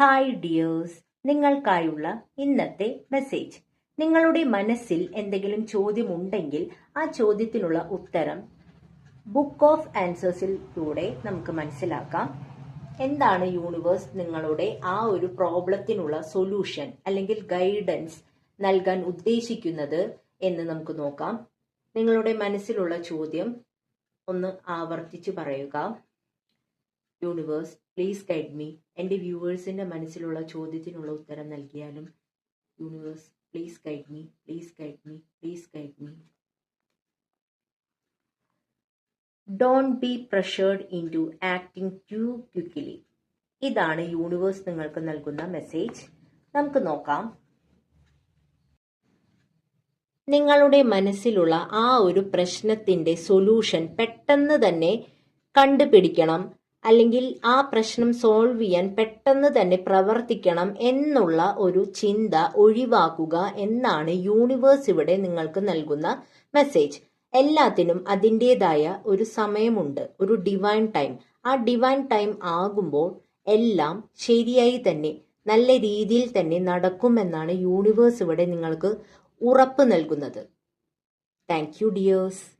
Hi dears നിങ്ങൾക്കായുള്ള ഇന്നത്തെ message നിങ്ങളുടെ മനസ്സിൽ എന്തെങ്കിലും ചോദ്യമുണ്ടെങ്കിൽ ആ ചോദ്യത്തിനുള്ള ഉത്തരം ബുക്ക് ഓഫ് ആൻസേഴ്സിലൂടെ നമുക്ക് മനസ്സിലാക്കാം. എന്താണ് യൂണിവേഴ്സ് നിങ്ങളുടെ ആ ഒരു പ്രോബ്ലത്തിനുള്ള സൊല്യൂഷൻ അല്ലെങ്കിൽ ഗൈഡൻസ് നൽകാൻ ഉദ്ദേശിക്കുന്നത് എന്ന് നമുക്ക് നോക്കാം. നിങ്ങളുടെ മനസ്സിലുള്ള ചോദ്യം ഒന്ന് ആവർത്തിച്ചു പറയുക. യൂണിവേഴ്സ് പ്ലീസ് ഗൈഡ് മീ എന്റെ വ്യൂവേഴ്സിന്റെ മനസ്സിലുള്ള ചോദ്യത്തിനുള്ള ഉത്തരം നൽകിയാലും universe please guide me please guide me please guide me don't be pressured into acting too quickly ഇതാണ് യൂണിവേഴ്സ് നിങ്ങൾക്ക് നൽകുന്ന മെസ്സേജ് നമുക്ക് നോക്കാം. നിങ്ങളുടെ മനസ്സിലുള്ള ആ ഒരു പ്രശ്നത്തിന്റെ സൊല്യൂഷൻ പെട്ടെന്ന് തന്നെ കണ്ടുപിടിക്കണം. അല്ലെങ്കിൽ ആ പ്രശ്നം സോൾവ് ചെയ്യാൻ പെട്ടെന്ന് തന്നെ പ്രവർത്തിക്കണം എന്നുള്ള ഒരു ചിന്ത ഒഴിവാക്കുക എന്നാണ് യൂണിവേഴ്സ് ഇവിടെ നിങ്ങൾക്ക് നൽകുന്ന മെസ്സേജ് എല്ലാത്തിനും അതിന്റെതായ ഒരു സമയമുണ്ട് ഒരു ഡിവൈൻ ടൈം ആ ഡിവൈൻ ടൈം ആകുമ്പോൾ എല്ലാം ശരിയായി തന്നെ നല്ല രീതിയിൽ തന്നെ നടക്കുമെന്നാണ് യൂണിവേഴ്സ് ഇവിടെ നിങ്ങൾക്ക് ഉറപ്പ് നൽകുന്നത്. Thank you dears